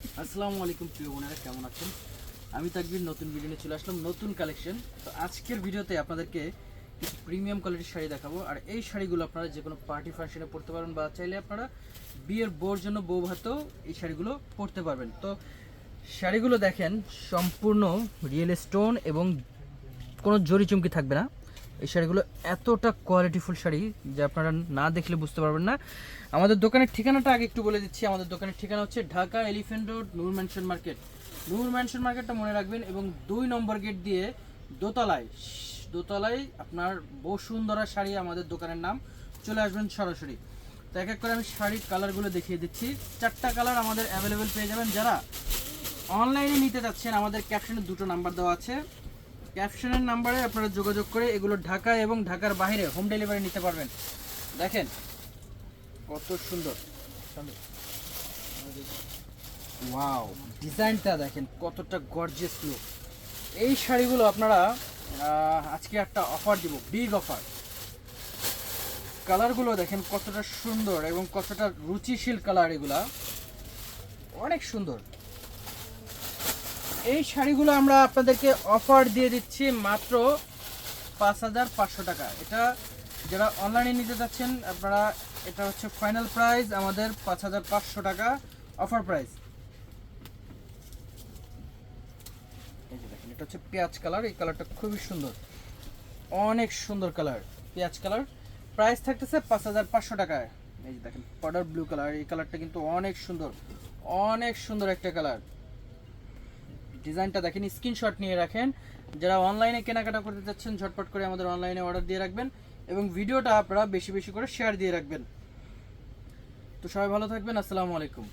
আসসালামু আলাইকুম, প্রিয় বোনেরা, কেমন আছেন? আমি তাকবির, নতুন ভিডিও নিয়ে চলে আসলাম, নতুন কালেকশন তো আজকের ভিডিওতে আপনাদেরকে কিছু প্রিমিয়াম কোয়ালিটির শাড়ি দেখাবো। আর এই শাড়িগুলো আপনারা যে কোনো পার্টি ফাংশনে পরতে পারবেন বা চাইলে আপনারা বিয়ের বোর জন্য বউ ভাতেও এই শাড়িগুলো পরতে পারবেন। তো শাড়িগুলো দেখেন, সম্পূর্ণ রিয়েল স্টোন এবং কোনো জরি চুমকি থাকবে না। এই শাড়িগুলো এতটা কোয়ালিটিফুল শাড়ি যে আপনারা না দেখলে বুঝতে পারবেন না। আমাদের দোকানের ঠিকানাটা আগে একটু বলে দিচ্ছি। আমাদের দোকানের ঠিকানা হচ্ছে Dhaka elephant road, Noor mansion market. Noor mansion মার্কেটটা মনে রাখবেন এবং দুই নম্বর গেট দিয়ে দোতলায় দোতলায় আপনার বসুন্ধরা শাড়ি আমাদের দোকানের নাম। চলে আসবেন সরাসরি। তো এক এক করে আমি শাড়ির কালারগুলো দেখিয়ে দিচ্ছি। চারটা কালার আমাদের অ্যাভেলেবেল পেয়ে যাবেন। যারা অনলাইনে নিতে যাচ্ছেন আমাদের ক্যাপশনে দুটো নাম্বার দেওয়া আছে। ক্যাপশনের নাম্বারে আপনারা যোগাযোগ করে এগুলো ঢাকা এবং ঢাকার বাইরে হোম ডেলিভারি নিতে পারবেন। দেখেন কত সুন্দর। ওয়াও, ডিজাইনটা দেখেন কতটা গর্জিয়াস লুক এই শাড়িগুলো আপনারা আজকে একটা অফার দিব বিগ অফার কালারগুলো দেখেন কতটা সুন্দর এবং কতটা রুচিশীল কালার এগুলা। অনেক সুন্দর। এই শাড়িগুলো আমরা আপনাদেরকে অফার দিয়ে দিচ্ছি মাত্র পাঁচ হাজার পাঁচশো টাকা। এটা যারা অনলাইনে নিতে যাচ্ছেন, আপনারা এটা হচ্ছে ফাইনাল প্রাইস আমাদের পাঁচ হাজার পাঁচশো টাকা অফার প্রাইস দেখেন, এটা হচ্ছে পেঁয়াজ কালার, এই কালারটা খুবই সুন্দর। অনেক সুন্দর কালার, পেঁয়াজ কালার। প্রাইস থাকতেছে পাঁচ হাজার পাঁচশো টাকায়। এই যে দেখেন পাউডার ব্লু কালার এই কালারটা কিন্তু অনেক সুন্দর অনেক সুন্দর একটা কালার ডিজাইনটা দেখেন, স্ক্রিনশট নিয়ে রাখেন। যারা অনলাইনে কেনাকাটা করতে চাচ্ছেন, ঝটপট করে আমাদের অনলাইনে অর্ডার দিয়ে রাখবেন এবং ভিডিওটা আপনারা বেশি বেশি করে শেয়ার দিয়ে রাখবেন। তো সবাই ভালো থাকবেন, আসসালামু আলাইকুম।